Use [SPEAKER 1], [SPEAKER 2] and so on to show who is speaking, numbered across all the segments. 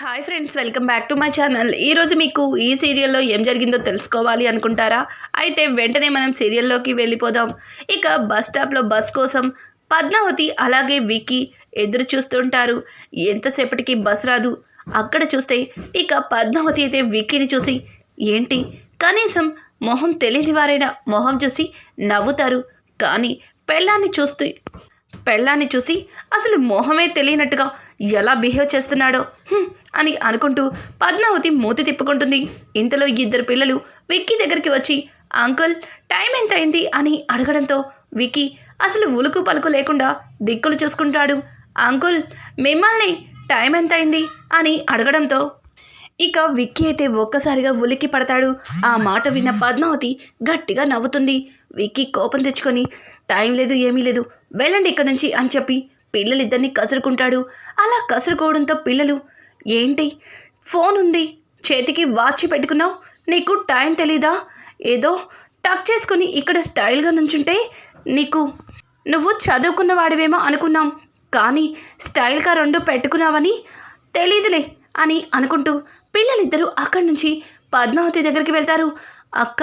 [SPEAKER 1] Hi friends welcome back to my channel ఈరోజు మీకు ఈ సీరియల్లో ఏం జరిగిందో తెలుసుకోవాలి అనుకుంటారా? అయితే వెంటనే మనం సీరియల్లోకి వెళ్ళిపోదాం. ఇక బస్ స్టాప్లో బస్ కోసం పద్మావతి అలాగే విక్కీ ఎదురు చూస్తుంటారు. ఎంతసేపటికి బస్ రాదు? అక్కడ చూస్తే ఇక పద్మావతి అయితే విక్కీని చూసి ఏంటి? కనీసం మొహం తెలియని వారైనా మొహం చూసి నవ్వుతారు. కానీ పెళ్ళాన్ని చూస్తే పెళ్ళాన్ని చూసి అసలు మొహమే తెలియనట్టుగా ఎలా బిహేవ్ చేస్తున్నాడో? అని అనుకుంటూ పద్మావతి మూతి తిప్పుకుంటుంది. ఇంతలో ఇద్దరు పిల్లలు విక్కీ దగ్గరికి వచ్చి అంకుల్ టైం ఎంత అయింది అని అడగడంతో విక్కీ అసలు ఉలుకు పలుకు లేకుండా దిక్కులు చూసుకుంటాడు. అంకుల్ మిమ్మల్ని టైం ఎంత అయింది అని అడగడంతో ఇక విక్కీ అయితే ఒక్కసారిగా ఉలిక్కి పడతాడు. ఆ మాట విన్న పద్మావతి గట్టిగా నవ్వుతుంది. విక్కీ కోపం తెచ్చుకొని టైం లేదు ఏమీ లేదు వెళ్ళండి ఇక్కడ నుంచి అని చెప్పి పిల్లలిద్దరిని కసురుకుంటాడు. అలా కసురుకోవడంతో పిల్లలు ఏంటి? ఫోన్ ఉంది. చేతికి వాచ్ పెట్టుకున్నావు? నీకు టైం తెలీదా? ఏదో టక్ చేసుకుని ఇక్కడ స్టైల్గా నుంచుంటే నీకు నువ్వు చదువుకున్న వాడివేమో అనుకున్నాం. కానీ స్టైల్గా రెండు పెట్టుకున్నావని తెలీదులే అని అనుకుంటూ పిల్లలిద్దరూ అక్కడి నుంచి పద్మావతి దగ్గరికి వెళ్తారు. అక్క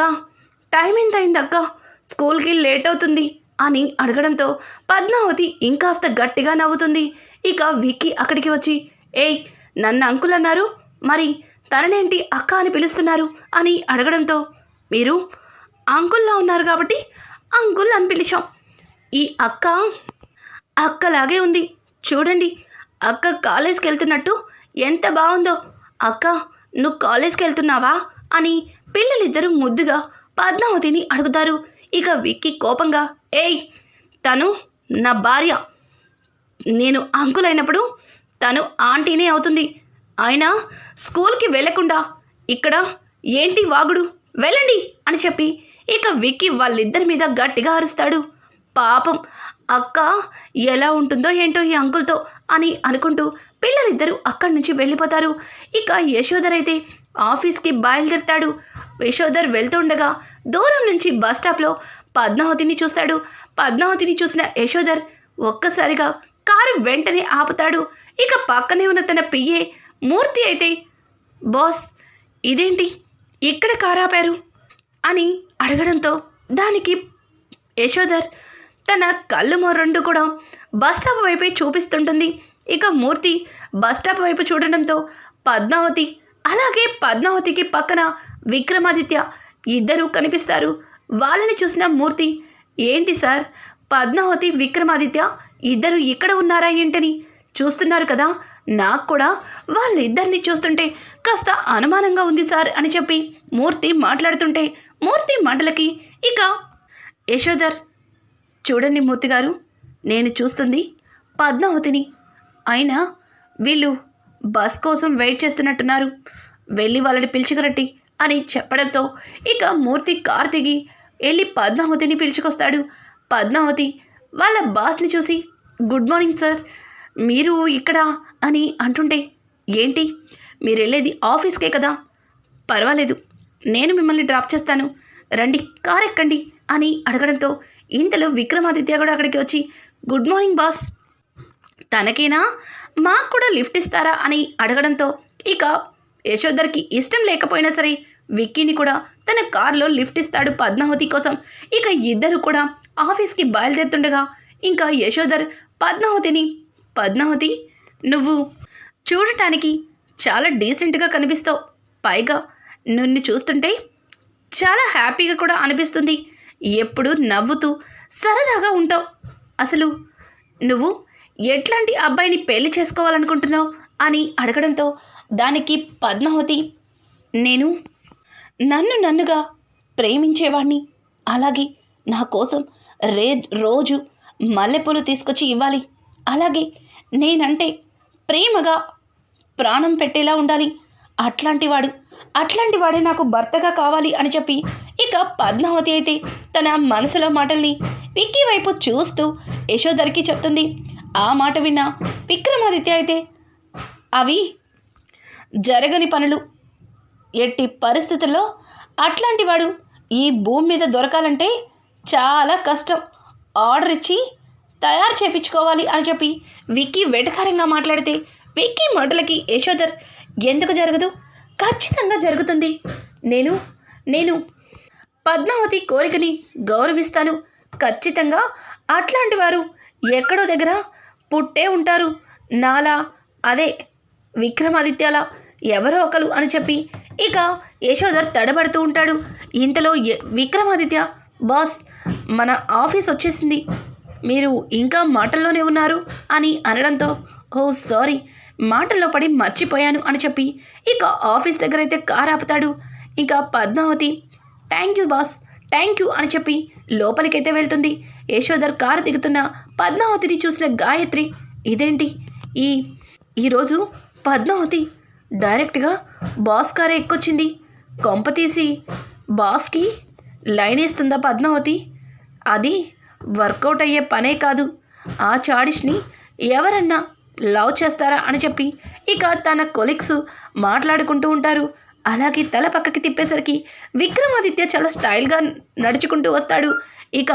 [SPEAKER 1] టైం ఎంత అయింది అక్క స్కూల్కి లేట్ అవుతుంది. అని అడగడంతో పద్మావతి ఇంకాస్త గట్టిగా నవ్వుతుంది. ఇక విక్కీ అక్కడికి వచ్చి ఏయ్ నన్ను అంకుల్ అన్నారు మరి తననేంటి అక్క అని పిలుస్తున్నారు? అని అడగడంతో మీరు అంకుల్లా ఉన్నారు కాబట్టి అంకుల్ అని పిలిచాం. ఈ అక్క అక్కలాగే ఉంది. చూడండి అక్క కాలేజ్కి వెళ్తున్నట్టు ఎంత బాగుందో. అక్క నువ్వు కాలేజ్కి వెళ్తున్నావా అని పిల్లలిద్దరూ ముద్దుగా పద్మావతిని అడుగుతారు. ఇక విక్కీ కోపంగా ఏయ్ తను నా భార్య. నేను అంకుల్ అయినప్పుడు తను ఆంటీనే అవుతుంది. అయినా స్కూల్కి వెళ్ళకుండా ఇక్కడ ఏంటి వాగుడు? వెళ్ళండి అని చెప్పి ఇక విక్కీ వాళ్ళిద్దరి మీద గట్టిగా అరుస్తాడు. పాపం అక్క ఎలా ఉంటుందో ఏంటో ఈ అంకుల్తో అని అనుకుంటూ పిల్లలిద్దరూ అక్కడి నుంచి వెళ్ళిపోతారు. ఇక యశోధర్ అయితే ఆఫీస్కి బయలుదేరుతాడు. యశోధర్ వెళ్తుండగా దూరం నుంచి బస్ స్టాప్లో పద్మావతిని చూస్తాడు. పద్మావతిని చూసిన యశోధర్ ఒక్కసారిగా కారు వెంటనే ఆపుతాడు. ఇక పక్కనే ఉన్న తన పియ్యే మూర్తి అయితే బాస్ ఇదేంటి? ఇక్కడ కారు ఆపారు? అని అడగడంతో దానికి యశోధర్ తన కళ్ళు రెండు కూడా బస్టాప్ వైపే చూపిస్తుంటుంది. ఇక మూర్తి బస్ స్టాప్ వైపు చూడడంతో పద్మావతి అలాగే పద్మావతికి పక్కన విక్రమాదిత్య ఇద్దరూ కనిపిస్తారు. వాళ్ళని చూసిన మూర్తి ఏంటి సార్? పద్మావతి విక్రమాదిత్య ఇద్దరు ఇక్కడ ఉన్నారా ఏంటని చూస్తున్నారు కదా? నాకు కూడా వాళ్ళిద్దరిని చూస్తుంటే కాస్త అనుమానంగా ఉంది సార్ అని చెప్పి మూర్తి మాట్లాడుతుంటే మూర్తి మాటలకి ఇక యశోధర్ చూడండి మూర్తి గారు నేను చూస్తుంది పద్మావతిని. అయినా వీళ్ళు బస్ కోసం వెయిట్ చేస్తున్నట్టున్నారు. వెళ్ళి వాళ్ళని పిలుచుకురట్టి అని చెప్పడంతో ఇక మూర్తి కార్ దిగి వెళ్ళి పద్మావతిని పిలుచుకొస్తాడు. పద్మావతి వాళ్ళ బాస్ని చూసి గుడ్ మార్నింగ్ సార్ మీరు ఇక్కడ అని అంటుంటే ఏంటి మీరు వెళ్ళేది ఆఫీస్కే కదా? పర్వాలేదు నేను మిమ్మల్ని డ్రాప్ చేస్తాను. రండి కార్ ఎక్కండి అని అడగడంతో ఇంతలో విక్రమాదిత్య కూడా అక్కడికి వచ్చి గుడ్ మార్నింగ్ బాస్ తనకేనా? మాకు కూడా లిఫ్ట్ ఇస్తారా? అని అడగడంతో ఇక యశోధర్కి ఇష్టం లేకపోయినా సరే విక్కీని కూడా తన కారులో లిఫ్ట్ ఇస్తాడు పద్మావతి కోసం. ఇక ఇద్దరు కూడా ఆఫీస్కి బయలుదేరుతుండగా ఇంకా యశోధర్ పద్మావతిని పద్మావతి నువ్వు చూడటానికి చాలా డీసెంట్గా కనిపిస్తావు. పైగా నిన్ను చూస్తుంటే చాలా హ్యాపీగా కూడా అనిపిస్తుంది. ఎప్పుడు నవ్వుతూ సరదాగా ఉంటావు. అసలు నువ్వు ఎట్లాంటి అబ్బాయిని పెళ్ళి చేసుకోవాలనుకుంటున్నావు? అని అడగడంతో దానికి పద్మావతి నేను నన్ను నన్నుగా ప్రేమించేవాణ్ణి. అలాగే నా కోసం రే రోజు మల్లెపూలు తీసుకొచ్చి ఇవ్వాలి. అలాగే నేనంటే ప్రేమగా ప్రాణం పెట్టేలా ఉండాలి. అట్లాంటి వాడు అట్లాంటి వాడే నాకు భర్తగా కావాలి అని చెప్పి ఇక పద్మావతి అయితే తన మనసులో మాటల్ని విక్కీ వైపు చూస్తూ యశోధరికి చెప్తుంది. ఆ మాట విన్న విక్రమాదిత్య అయితే అవి జరగని పనులు. ఎట్టి పరిస్థితుల్లో అట్లాంటి వాడు ఈ భూమి మీద దొరకాలంటే చాలా కష్టం. ఆర్డర్ ఇచ్చి తయారు చేపించుకోవాలి అని చెప్పి విక్కీ వెటకారంగా మాట్లాడితే విక్కీ మాటలకి యశోధర్ ఎందుకు జరగదు? ఖచ్చితంగా జరుగుతుంది. నేను నేను పద్మావతి కోరికని గౌరవిస్తాను. ఖచ్చితంగా అట్లాంటి వారు ఎక్కడో దగ్గర పుట్టే ఉంటారు. నాలా అదే విక్రమాదిత్యాల ఎవరో ఒకరు అని చెప్పి ఇక యశోధర్ తడబడుతూ ఉంటాడు. ఇంతలో విక్రమాదిత్య బాస్ మన ఆఫీస్ వచ్చేసింది. మీరు ఇంకా మాటల్లోనే ఉన్నారు అని అనడంతో ఓ సారీ మాటల్లో పడి మర్చిపోయాను అని చెప్పి ఇక ఆఫీస్ దగ్గర అయితే కార్ ఆపుతాడు. ఇంకా Padmavati thank you boss thank you అని చెప్పి లోపలికైతే వెళ్తుంది. యశోధర్ కారు దిగుతున్న పద్మావతిని చూసిన గాయత్రి ఇదేంటి? ఈ ఈరోజు పద్మావతి డైరెక్ట్గా బాస్ కారే ఎక్కొచ్చింది. కొంప తీసి బాస్కి లైన్ వేస్తుందా పద్మావతి? అది వర్కౌట్ అయ్యే పనే కాదు. ఆ చాడిష్ని ఎవరన్నా లవ్ చేస్తారా? అని చెప్పి ఇక తన కొలిక్స్ మాట్లాడుకుంటూ ఉంటారు. అలాగే తల పక్కకి తిప్పేసరికి విక్రమాదిత్య చాలా స్టైల్గా నడుచుకుంటూ వస్తాడు. ఇక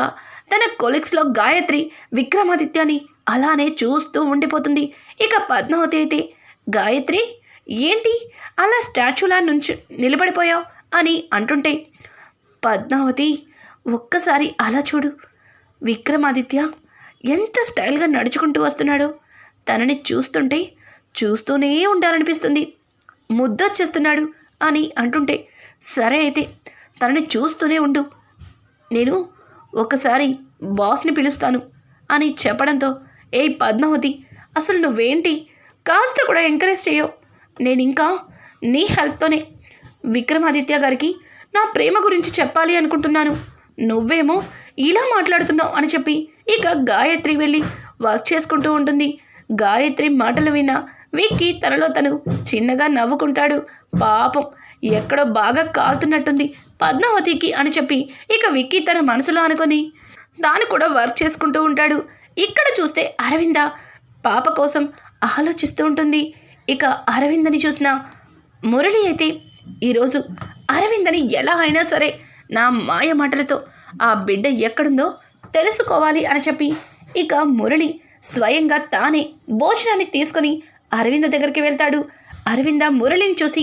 [SPEAKER 1] తన కొలిక్స్లో గాయత్రి విక్రమాదిత్యని అలానే చూస్తూ ఉండిపోతుంది. ఇక పద్మావతి అయితే గాయత్రి ఏంటి? అలా స్టాచ్యూలా నుంచి నిలబడిపోయావు అని అంటుంటే పద్మావతి ఒక్కసారి అలా చూడు. విక్రమాదిత్య ఎంత స్టైల్గా నడుచుకుంటూ వస్తున్నాడో. తనని చూస్తుంటే చూస్తూనే ఉండాలనిపిస్తుంది. ముద్దొచ్చేస్తున్నాడు అని అంటుంటే సరే అయితే తనని చూస్తూనే ఉండు. నేను ఒకసారి బాస్ని పిలుస్తాను అని చెప్పడంతో ఏ పద్మావతి అసలు నువ్వేంటి? కాస్త కూడా ఎంకరేజ్ చేయవు నేను ఇంకా నీ హెల్ప్తోనే విక్రమాదిత్య గారికి నా ప్రేమ గురించి చెప్పాలి అనుకుంటున్నాను. నువ్వేమో ఇలా మాట్లాడుతున్నావు అని చెప్పి ఇక గాయత్రి వెళ్ళి వర్క్ చేసుకుంటూ ఉంటుంది. గాయత్రి మాటలు విన్న విక్కీ తనలో తను చిన్నగా నవ్వుకుంటాడు. పాపం ఎక్కడో బాగా కాలుతున్నట్టుంది పద్మావతికి అని చెప్పి ఇక విక్కీ తన మనసులో అనుకొని తాను కూడా వర్క్ చేసుకుంటూ ఉంటాడు. ఇక్కడ చూస్తే అరవింద పాప కోసం ఆలోచిస్తూ ఉంటుంది. ఇక అరవిందని చూసిన మురళి అయితే ఈరోజు అరవిందని ఎలా అయినా సరే నా మాయ మాటలతో ఆ బిడ్డ ఎక్కడుందో తెలుసుకోవాలి అని చెప్పి ఇక మురళి స్వయంగా తానే భోజనాన్ని తీసుకొని అరవింద దగ్గరికి వెళ్తాడు. అరవింద మురళిని చూసి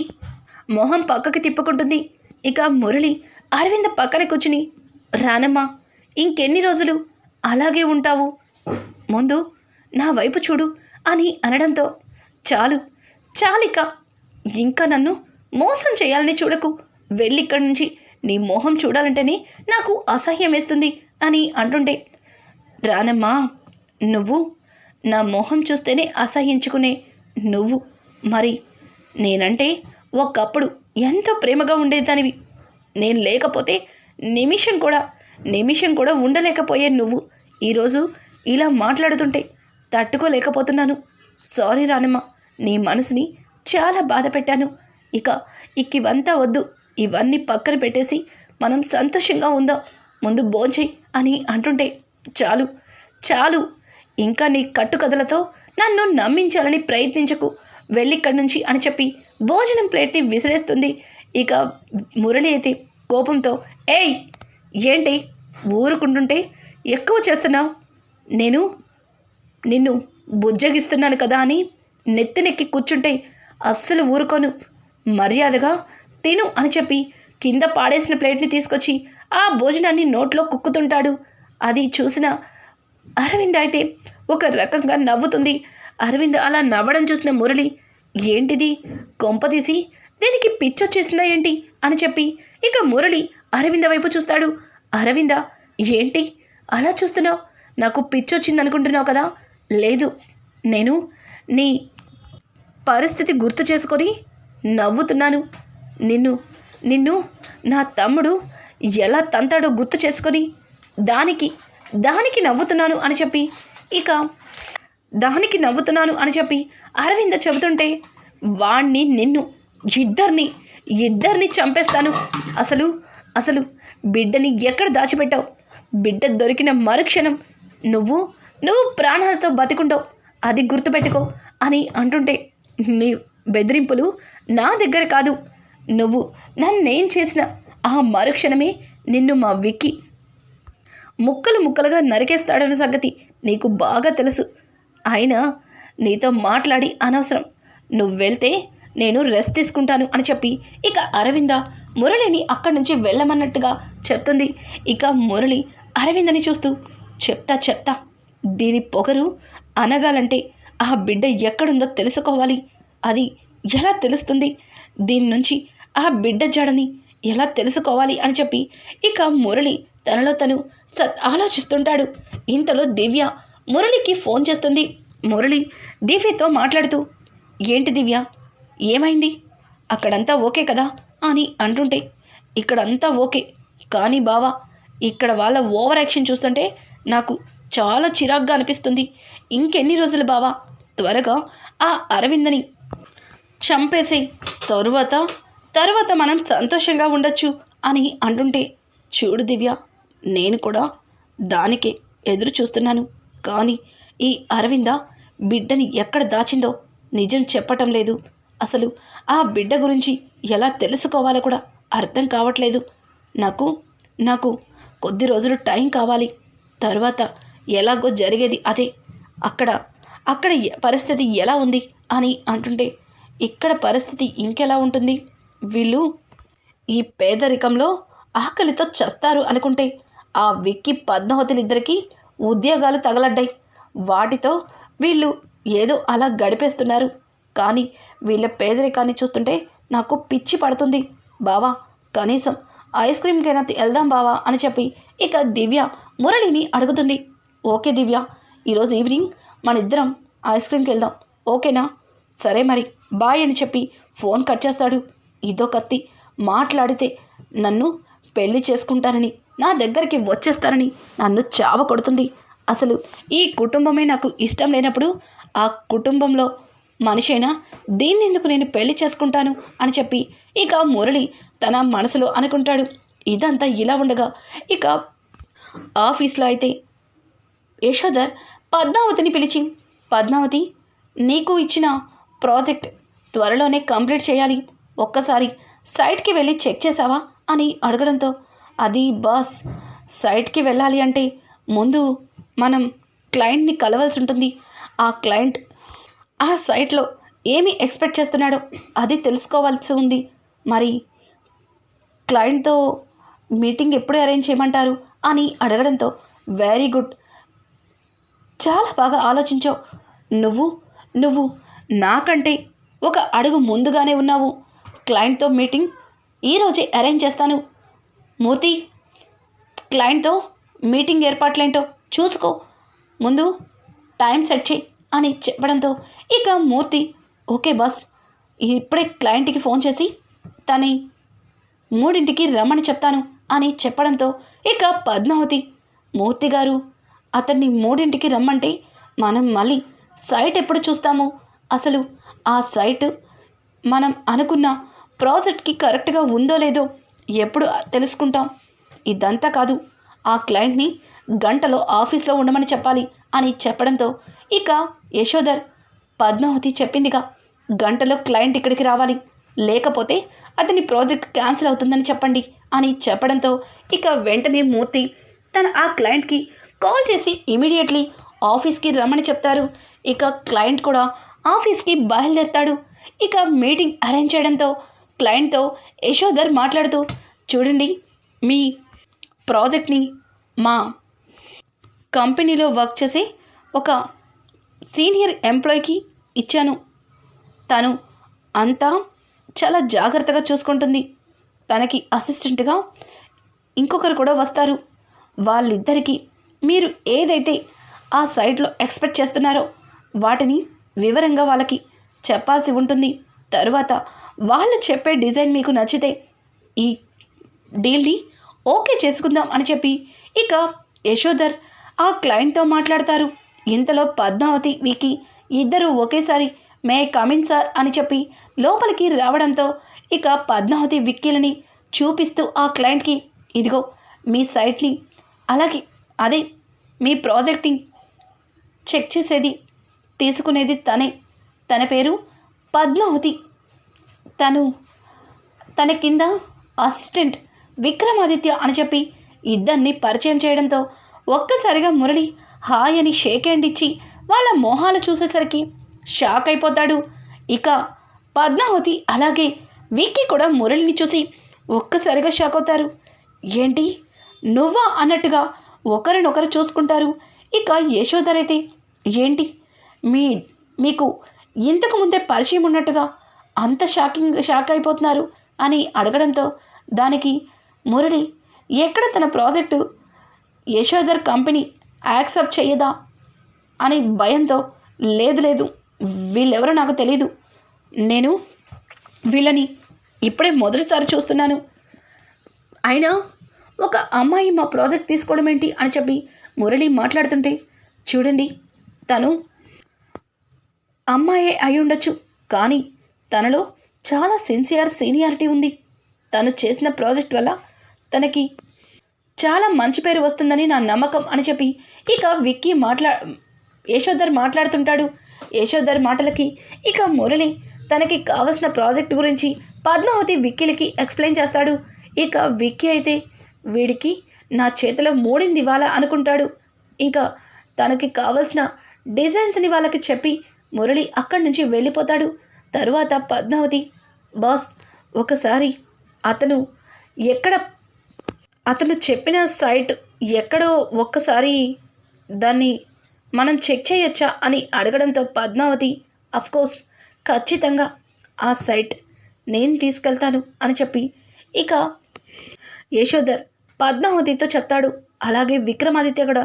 [SPEAKER 1] మొహం పక్కకి తిప్పుకుంటుంది. ఇక మురళి అరవింద పక్కన కూర్చుని రానమ్మా ఇంకెన్ని రోజులు అలాగే ఉంటావు? ముందు నా వైపు చూడు అని అనడంతో చాలు చాలిక ఇంకా నన్ను మోసం చేయాలని చూడకు. వెళ్ళిక్కడి నుంచి నీ మొహం చూడాలంటేనే నాకు అసహ్యం వేస్తుంది అని అంటుంటే రానమ్మా నువ్వు నా మొహం చూస్తేనే అసహ్యించుకునే నువ్వు. మరి నేనంటే ఒకప్పుడు ఎంతో ప్రేమగా ఉండేదానివి. నేను లేకపోతే నిమిషం కూడా నిమిషం కూడా ఉండలేకపోయే నువ్వు. ఈరోజు ఇలా మాట్లాడుతుంటే తట్టుకోలేకపోతున్నాను. సారీ రానమ్మ. నీ మనసుని చాలా బాధ పెట్టాను ఇక ఇక ఇవంతా వద్దు. ఇవన్నీ పక్కన పెట్టేసి మనం సంతోషంగా ఉందాం. ముందు భోంచేయి అని అంటుంటే చాలు. చాలు. ఇంకా నీ కట్టుకథలతో నన్ను నమ్మించాలని ప్రయత్నించకు. వెళ్ళిక్కడి నుంచి అని చెప్పి భోజనం ప్లేట్ని విసిరేస్తుంది. ఇక మురళి అయితే కోపంతో ఏయ్ ఏంటి? ఊరుకుంటుంటే ఎక్కువ చేస్తున్నావు? నేను నిన్ను బుజ్జగిస్తున్నాను కదా అని నెత్తినెక్కి కూర్చుంటే అస్సలు ఊరుకోను. మర్యాదగా తిను అని చెప్పి కింద పాడేసిన ప్లేట్ని తీసుకొచ్చి ఆ భోజనాన్ని నోట్లో కుక్కుతుంటాడు. అది చూసిన అరవింద్ అయితే ఒక రకంగా నవ్వుతుంది. అరవింద్ అలా నవ్వడం చూసిన మురళి ఏంటిది? కొంపదీసి దీనికి పిచ్చొచ్చేసిందా ఏంటి? అని చెప్పి ఇక మురళి అరవింద వైపు చూస్తాడు. అరవింద ఏంటి? అలా చూస్తున్నావు? నాకు పిచ్చొచ్చింది అనుకుంటున్నావు కదా? లేదు. నేను నీ పరిస్థితి గుర్తు చేసుకొని నవ్వుతున్నాను. నిన్ను నిన్ను నా తమ్ముడు ఎలా తంతాడో గుర్తు చేసుకొని దానికి దానికి నవ్వుతున్నాను అని చెప్పి ఇక దానికి నవ్వుతున్నాను అని చెప్పి అరవింద చెబుతుంటే వాణ్ణి నిన్ను ఇద్దరిని ఇద్దరిని చంపేస్తాను. అసలు అసలు బిడ్డని ఎక్కడ దాచిపెట్టావు? బిడ్డ దొరికిన మరుక్షణం నువ్వు నువ్వు ప్రాణాలతో బతికుంటావు. అది గుర్తుపెట్టుకో అని అంటుంటే నీ బెదిరింపులు నా దగ్గర కాదు. నువ్వు నన్నేం చేసిన ఆ మరుక్షణమే నిన్ను మా విక్కి. ముక్కలు ముక్కలుగా నరికేస్తాడన్న సంగతి నీకు బాగా తెలుసు. అయినా నీతో మాట్లాడి అనవసరం. నువ్వు వెళ్తే నేను రెస్ట్ తీసుకుంటాను అని చెప్పి ఇక అరవింద మురళిని అక్కడి నుంచి వెళ్ళమన్నట్టుగా చెప్తుంది. ఇక మురళి అరవిందని చూస్తూ చెప్తా చెప్తా దీని పొగరు అనగాలంటే ఆ బిడ్డ ఎక్కడుందో తెలుసుకోవాలి. అది ఎలా తెలుస్తుంది? దీని నుంచి ఆ బిడ్డ జడని ఎలా తెలుసుకోవాలి అని చెప్పి ఇక మురళి తనలో తను సత్ ఆలోచిస్తుంటాడు. ఇంతలో దివ్య మురళికి ఫోన్ చేస్తుంది. మురళి దివ్యతో మాట్లాడుతూ ఏంటి దివ్య? ఏమైంది? అక్కడంతా ఓకే కదా? అని అంటుంటే ఇక్కడంతా ఓకే. కానీ బావా ఇక్కడ వాళ్ళ ఓవర్ యాక్షన్ చూస్తుంటే నాకు చాలా చిరాగ్గా అనిపిస్తుంది. ఇంకెన్ని రోజులు బావా? త్వరగా ఆ అరవిందని చంపేసే తరువాత తరువాత మనం సంతోషంగా ఉండొచ్చు అని అంటుంటే చూడు దివ్య నేను కూడా దానికే ఎదురు చూస్తున్నాను. కానీ ఈ అరవింద బిడ్డని ఎక్కడ దాచిందో నిజం చెప్పటం లేదు. అసలు ఆ బిడ్డ గురించి ఎలా తెలుసుకోవాలో కూడా అర్థం కావట్లేదు. నాకు నాకు కొద్ది రోజులు టైం కావాలి. తర్వాత ఎలాగో జరిగేది అదే. అక్కడ అక్కడ పరిస్థితి ఎలా ఉంది అని అంటుంటే ఇక్కడ పరిస్థితి ఇంకెలా ఉంటుంది? వీళ్ళు ఈ పేదరికంలో ఆకలితో చస్తారు అనుకుంటే ఆ విక్కి పద్మావతులిద్దరికీ ఉద్యోగాలు తగలడ్డాయి. వాటితో వీళ్ళు ఏదో అలా గడిపేస్తున్నారు. కానీ వీళ్ళ పేదరికాన్ని చూస్తుంటే నాకు పిచ్చి పడుతుంది. బావా కనీసం ఐస్ క్రీమ్కైనా వెళ్దాం బావా అని చెప్పి ఇక దివ్య మురళిని అడుగుతుంది. ఓకే దివ్య ఈరోజు ఈవినింగ్ మన ఇద్దరం ఐస్ క్రీమ్కి వెళ్దాం. ఓకేనా? సరే మరి బాయ్ అని చెప్పి ఫోన్ కట్ చేస్తాడు. ఇదో కత్తి మాట్లాడితే నన్ను పెళ్ళి చేసుకుంటానని నా దగ్గరికి వచ్చేస్తారని నన్ను చావ కొడుతుంది. అసలు ఈ కుటుంబమే నాకు ఇష్టం లేనప్పుడు ఆ కుటుంబంలో మనిషైనా దీన్ని ఎందుకు నేను పెళ్ళి చేసుకుంటాను అని చెప్పి ఇక మురళి తన మనసులో అనుకుంటాడు. ఇదంతా ఇలా ఉండగా ఇక ఆఫీస్లో అయితే యశోధర్ పద్మావతిని పిలిచి పద్మావతి నీకు ఇచ్చిన ప్రాజెక్ట్ త్వరలోనే కంప్లీట్ చేయాలి. ఒక్కసారి సైట్కి వెళ్ళి చెక్ చేసావా అని అడగడంతో అది బాస్ సైట్కి వెళ్ళాలి అంటే ముందు మనం క్లయింట్ని కలవాల్సి ఉంటుంది. ఆ క్లయింట్ ఆ సైట్లో ఏమి ఎక్స్పెక్ట్ చేస్తున్నాడో అది తెలుసుకోవాల్సి ఉంది. మరి క్లయింట్తో మీటింగ్ ఎప్పుడు అరేంజ్ చేయమంటారు? అని అడగడంతో వెరీ గుడ్. చాలా బాగా ఆలోచించావు. నువ్వు నువ్వు నాకంటే ఒక అడుగు ముందుగానే ఉన్నావు. క్లయింట్తో మీటింగ్ ఈరోజే అరేంజ్ చేస్తాను. మూర్తి క్లయింట్తో మీటింగ్ ఏర్పాట్లేంటో చూసుకో. ముందు టైం సెట్ చేయి అని చెప్పడంతో ఇక మూర్తి ఓకే బాస్ ఇప్పుడే క్లయింట్కి ఫోన్ చేసి తని మూడింటికి రమ్మని చెప్తాను అని చెప్పడంతో ఇక పద్మావతి మూర్తి గారు అతన్ని మూడింటికి రమ్మంటే మనం మళ్ళీ సైట్ ఎప్పుడు చూస్తాము? అసలు ఆ సైట్ మనం అనుకున్న ప్రాజెక్ట్కి కరెక్ట్గా ఉందో లేదో ఎప్పుడు తెలుసుకుంటాం. ఇదంతా కాదు ఆ క్లయింట్ని గంటలో ఆఫీస్లో ఉండమని చెప్పాలి అని చెప్పడంతో ఇక యశోధర్ పద్మావతి చెప్పిందిగా గంటలో క్లయింట్ ఇక్కడికి రావాలి. లేకపోతే అతని ప్రాజెక్ట్ క్యాన్సిల్ అవుతుందని చెప్పండి అని చెప్పడంతో ఇక వెంటనే మూర్తి తన ఆ క్లయింట్కి కాల్ చేసి ఇమీడియట్లీ ఆఫీస్కి రమ్మని చెప్తారు. ఇక క్లయింట్ కూడా ఆఫీస్కి బయలుదేరుతాడు. ఇక మీటింగ్ అరేంజ్ చేయడంతో క్లయింట్తో యశోధర్ మాట్లాడుతూ చూడండి మీ ప్రాజెక్ట్ని మా కంపెనీలో వర్క్ చేసే ఒక సీనియర్ ఎంప్లాయీకి ఇచ్చాను. తను అంతా చాలా జాగ్రత్తగా చూసుకుంటుంది. తనకి అసిస్టెంట్గా ఇంకొకరు కూడా వస్తారు. వాళ్ళిద్దరికీ మీరు ఏదైతే ఆ సైట్లో ఎక్స్పెక్ట్ చేస్తున్నారో వాటిని వివరంగా వాళ్ళకి చెప్పాల్సి ఉంటుంది. తరువాత వాళ్ళు చెప్పే డిజైన్ మీకు నచ్చితే ఈ డీల్ని ఓకే చేసుకుందాం అని చెప్పి ఇక యశోధర్ ఆ క్లయింట్తో మాట్లాడతారు. ఇంతలో పద్మావతి వికి ఇద్దరు ఒకేసారి మే కమిన్ సార్ అని చెప్పి లోపలికి రావడంతో ఇక పద్మావతి విక్కీలని చూపిస్తూ ఆ క్లయింట్కి ఇదిగో మీ సైట్ని అలాగే అదే మీ ప్రాజెక్ట్ని చెక్ చేసేది తీసుకునేది తనే. తన పేరు పద్మావతి. తను తన కింద అసిస్టెంట్ విక్రమాదిత్య అని చెప్పి ఇద్దరిని పరిచయం చేయడంతో ఒక్కసారిగా మురళి హాయ్ అని షేక్ హ్యాండ్ ఇచ్చి వాళ్ళ మోహాలు చూసేసరికి షాక్ అయిపోతాడు. ఇక పద్మావతి అలాగే విక్కీ కూడా మురళిని చూసి ఒక్కసారిగా షాక్ అవుతారు. ఏంటి? నువ్వా? అన్నట్టుగా ఒకరినొకరు చూసుకుంటారు. ఇక యశోధర్ అయితే ఏంటి? మీ మీకు ఇంతకు ముందే పరిచయం ఉన్నట్టుగా అంత షాకింగ్ షాక్ అయిపోతున్నారు? అని అడగడంతో దానికి మురళి ఎక్కడ తన ప్రాజెక్టు యశోధర్ కంపెనీ యాక్సెప్ట్ చేయదా? అని భయంతో లేదు లేదు వీళ్ళెవరో నాకు తెలీదు. నేను వీళ్ళని ఇప్పుడే మొదటిసారి చూస్తున్నాను. అయినా ఒక అమ్మాయి మా ప్రాజెక్ట్ తీసుకోవడం ఏంటి అని చెప్పి మురళి మాట్లాడుతుంటే చూడండి తను అమ్మాయే అయి ఉండొచ్చు కానీ తనలో చాలా సిన్సియర్ సీనియారిటీ ఉంది. తను చేసిన ప్రాజెక్ట్ వల్ల తనకి చాలా మంచి పేరు వస్తుందని నా నమ్మకం అని చెప్పి ఇక విక్కీ మాట్లా యశోధర్ మాట్లాడుతుంటాడు. యశోధర్ మాటలకి ఇక మురళి తనకి కావలసిన ప్రాజెక్ట్ గురించి పద్మావతి విక్కీలకి ఎక్స్ప్లెయిన్ చేస్తాడు. ఇక విక్కీ అయితే వీడికి నా చేతిలో మూడింది ఇవ్వాలా అనుకుంటాడు. ఇంకా తనకి కావలసిన డిజైన్స్ని వాళ్ళకి చెప్పి మురళి అక్కడి నుంచి వెళ్ళిపోతాడు. తరువాత పద్మావతి బాస్ ఒకసారి అతను ఎక్కడ అతను చెప్పిన సైట్ ఎక్కడో ఒక్కసారి దాన్ని మనం చెక్ చేయొచ్చా? అని అడగడంతో పద్మావతి అఫ్కోర్స్ ఖచ్చితంగా ఆ సైట్ నేను తీసుకెళ్తాను అని చెప్పి ఇక యశోధర్ పద్మావతితో చెప్తాడు. అలాగే విక్రమాదిత్య కూడా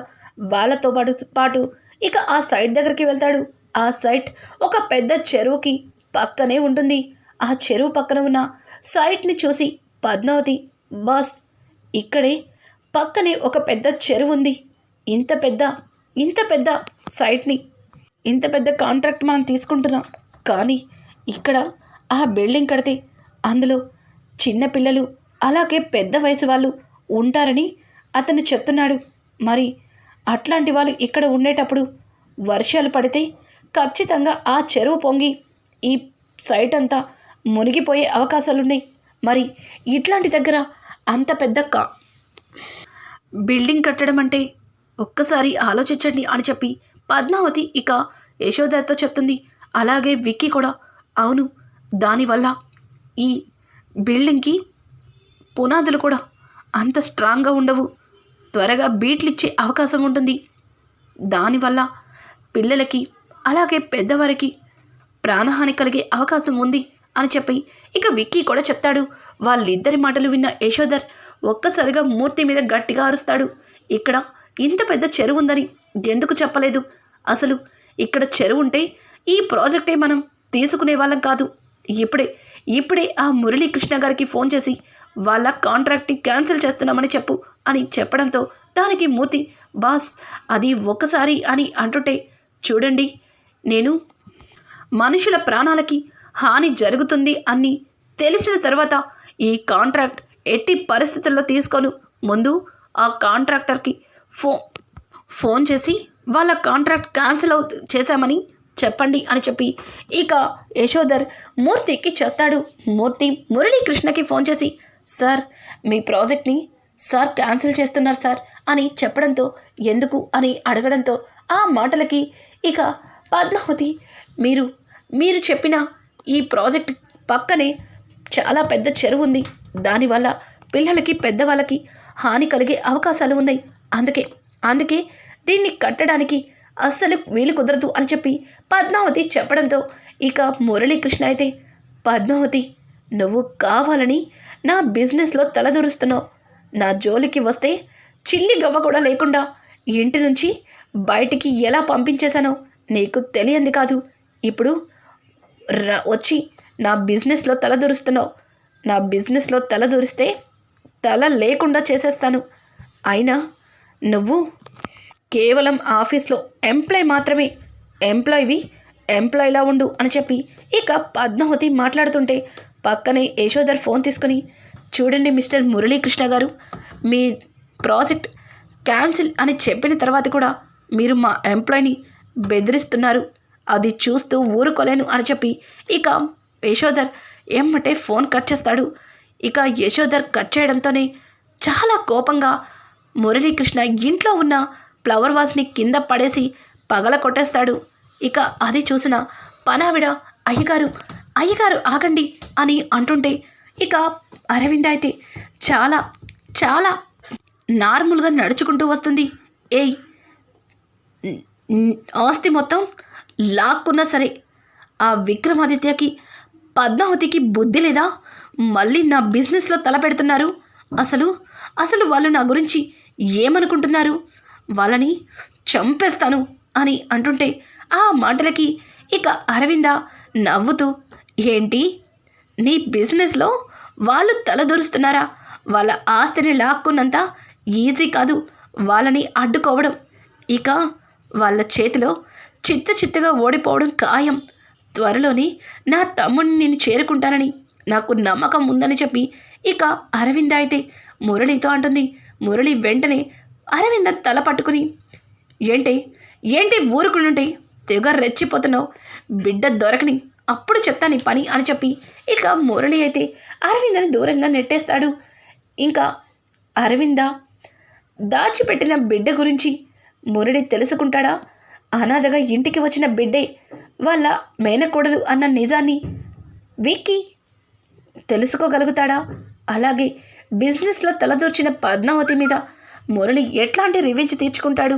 [SPEAKER 1] వాళ్ళతో పాటు పాటు ఇక ఆ సైట్ దగ్గరికి వెళ్తాడు. ఆ సైట్ ఒక పెద్ద చెరువుకి పక్కనే ఉంటుంది. ఆ చెరువు పక్కన ఉన్న సైట్ని చూసి పద్మావతి బాస్ ఇక్కడే పక్కనే ఒక పెద్ద చెరువు ఉంది. ఇంత పెద్ద ఇంత పెద్ద సైట్ని ఇంత పెద్ద కాంట్రాక్ట్ మనం తీసుకుంటున్నాం. కానీ ఇక్కడ ఆ బిల్డింగ్ కడితే అందులో చిన్న పిల్లలు అలాగే పెద్ద వయసు వాళ్ళు ఉంటారని అతను చెప్తున్నాడు. మరి అట్లాంటి వాళ్ళు ఇక్కడ ఉండేటప్పుడు వర్షాలు పడితే ఖచ్చితంగా ఆ చెరువు పొంగి ఈ సైట్ అంతా మునిగిపోయే అవకాశాలున్నాయి. మరి ఇట్లాంటి దగ్గర అంత పెద్ద కా బిల్డింగ్ కట్టడం అంటే ఒక్కసారి ఆలోచించండి అని చెప్పి పద్మావతి ఇక యశోదతో చెప్తుంది. అలాగే విక్కీ కూడా. అవును దానివల్ల ఈ బిల్డింగ్కి పునాదులు కూడా అంత స్ట్రాంగ్గా ఉండవు. త్వరగా బీట్లు ఇచ్చే అవకాశం ఉంటుంది. దానివల్ల పిల్లలకి అలాగే పెద్దవారికి ప్రాణహాని కలిగే అవకాశం ఉంది అని చెప్పి ఇక విక్కీ కూడా చెప్తాడు. వాళ్ళిద్దరి మాటలు విన్న యశోధర్ ఒక్కసారిగా మూర్తి మీద గట్టిగా అరుస్తాడు. ఇక్కడ ఇంత పెద్ద చెరువు ఉందని ఎందుకు చెప్పలేదు? అసలు ఇక్కడ చెరువు ఉంటే ఈ ప్రాజెక్టే మనం తీసుకునే వాళ్ళం కాదు. ఇప్పుడే ఇప్పుడే ఆ మురళీకృష్ణ గారికి ఫోన్ చేసి వాళ్ళ కాంట్రాక్ట్ని క్యాన్సిల్ చేస్తున్నామని చెప్పు అని చెప్పడంతో దానికి మూర్తి బాస్ అది ఒకసారి అని అంటుంటే చూడండి నేను మనుషుల ప్రాణాలకి హాని జరుగుతుంది అని తెలిసిన తర్వాత ఈ కాంట్రాక్ట్ ఎట్టి పరిస్థితుల్లో తీసుకోను. ముందు ఆ కాంట్రాక్టర్కి ఫో ఫోన్ చేసి వాళ్ళ కాంట్రాక్ట్ క్యాన్సిల్ అవు చేశామని చెప్పండి అని చెప్పి ఇక యశోధర్ మూర్తికి చెప్తాడు. మూర్తి మురళీకృష్ణకి ఫోన్ చేసి సార్ మీ ప్రాజెక్ట్ని సార్ క్యాన్సిల్ చేస్తున్నారు సార్ అని చెప్పడంతో ఎందుకు అని అడగడంతో ఆ మాటలకి ఇక పద్మావతి మీరు మీరు చెప్పిన ఈ ప్రాజెక్ట్ పక్కనే చాలా పెద్ద చెరువు ఉంది. దానివల్ల పిల్లలకి పెద్దవాళ్ళకి హాని కలిగే అవకాశాలు ఉన్నాయి. అందుకే అందుకే దీన్ని కట్టడానికి అస్సలు వీలు కుదరదు అని చెప్పి పద్మావతి చెప్పడంతో ఇక మురళీకృష్ణ అయితే పద్మావతి నువ్వు కావాలని నా బిజినెస్లో తలదూరుస్తున్నావు. నా జోలికి వస్తే చిల్లి గవ్వ కూడా లేకుండా ఇంటి నుంచి బయటికి ఎలా పంపించేశానో నీకు తెలియంది కాదు. ఇప్పుడు రా వచ్చి నా బిజినెస్లో తలదూరుస్తున్నావు. నా బిజినెస్లో తలదూరిస్తే తల లేకుండా చేసేస్తాను. అయినా నువ్వు కేవలం ఆఫీస్లో ఎంప్లాయ్ మాత్రమే. ఎంప్లాయ్వి ఎంప్లాయ్లా ఉండు అని చెప్పి ఇక పద్మావతి మాట్లాడుతుంటే పక్కనే యశోధర్ ఫోన్ తీసుకుని చూడండి మిస్టర్ మురళీకృష్ణ గారు మీ ప్రాజెక్ట్ క్యాన్సిల్ అని చెప్పిన తర్వాత కూడా మీరు మా ఎంప్లాయీని బెదిరిస్తున్నారు. అది చూస్తూ ఊరుకోలేను అని చెప్పి ఇక యశోధర్ ఏమంటే ఫోన్ కట్ చేస్తాడు. ఇక యశోధర్ కట్ చేయడంతోనే చాలా కోపంగా మురళీకృష్ణ ఇంట్లో ఉన్న ఫ్లవర్ వాజ్ని కింద పడేసి పగల కొట్టేస్తాడు ఇక అది చూసిన పనావిడ అయ్యగారు అయ్యగారు ఆగండి అని అంటుంటే ఇక అరవింద అయితే చాలా చాలా నార్మల్గా నడుచుకుంటూ వస్తుంది. ఏయ్ ఆస్తి మొత్తం లాక్కున్నా సరే ఆ విక్రమాదిత్యకి పద్మావతికి బుద్ధి లేదా? మళ్ళీ నా బిజినెస్లో తలపెడుతున్నారు అసలు అసలు వాళ్ళు నా గురించి ఏమనుకుంటున్నారు? వాళ్ళని చంపేస్తాను అని అంటుంటే ఆ మాటలకి ఇక అరవింద నవ్వుతూ ఏంటి? నీ బిజినెస్లో వాళ్ళు తలదొరుస్తున్నారా? వాళ్ళ ఆస్తిని లాక్కున్నంత ఈజీ కాదు. వాళ్ళని అడ్డుకోవడం. ఇక వాళ్ళ చేతిలో చిత్త చిత్తగా ఓడిపోవడం ఖాయం. త్వరలోనే నా తమ్ముడిని నేను చేరుకుంటానని నాకు నమ్మకం ఉందని చెప్పి ఇక అరవింద అయితే మురళితో అంటుంది. మురళి వెంటనే అరవింద తల పట్టుకుని ఏంటి? ఏంటి ఊరుకునుంటే తెగ రెచ్చిపోతున్నావు? బిడ్డ దొరకని అప్పుడు చెప్తాను ఈ పని అని చెప్పి ఇక మురళి అయితే అరవిందని దూరంగా నెట్టేస్తాడు. ఇంకా అరవింద దాచిపెట్టిన బిడ్డ గురించి మురళి తెలుసుకుంటాడా? అనాథగా ఇంటికి వచ్చిన బిడ్డే వాళ్ళ మేనకోడలు అన్న నిజాన్ని విక్కీ తెలుసుకోగలుగుతాడా? అలాగే బిజినెస్లో తలదూర్చిన పద్మావతి మీద మురళి ఎట్లాంటి రివెంజ్ తీర్చుకుంటాడు?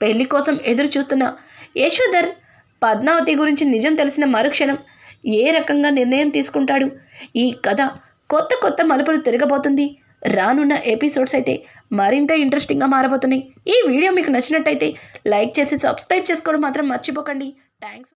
[SPEAKER 1] పెళ్ళి కోసం ఎదురు చూస్తున్న యశోధర్ పద్మావతి గురించి నిజం తెలిసిన మరుక్షణం ఏ రకంగా నిర్ణయం తీసుకుంటాడు? ఈ కథ కొత్త కొత్త మలుపులు తిరగబోతుంది. రానున్న ఎపిసోడ్స్ అయితే మరింత ఇంట్రెస్టింగ్గా మారబోతున్నాయి. ఈ వీడియో మీకు నచ్చినట్టయితే లైక్ చేసి సబ్స్క్రైబ్ చేసుకోవడం మాత్రం మర్చిపోకండి. థ్యాంక్స్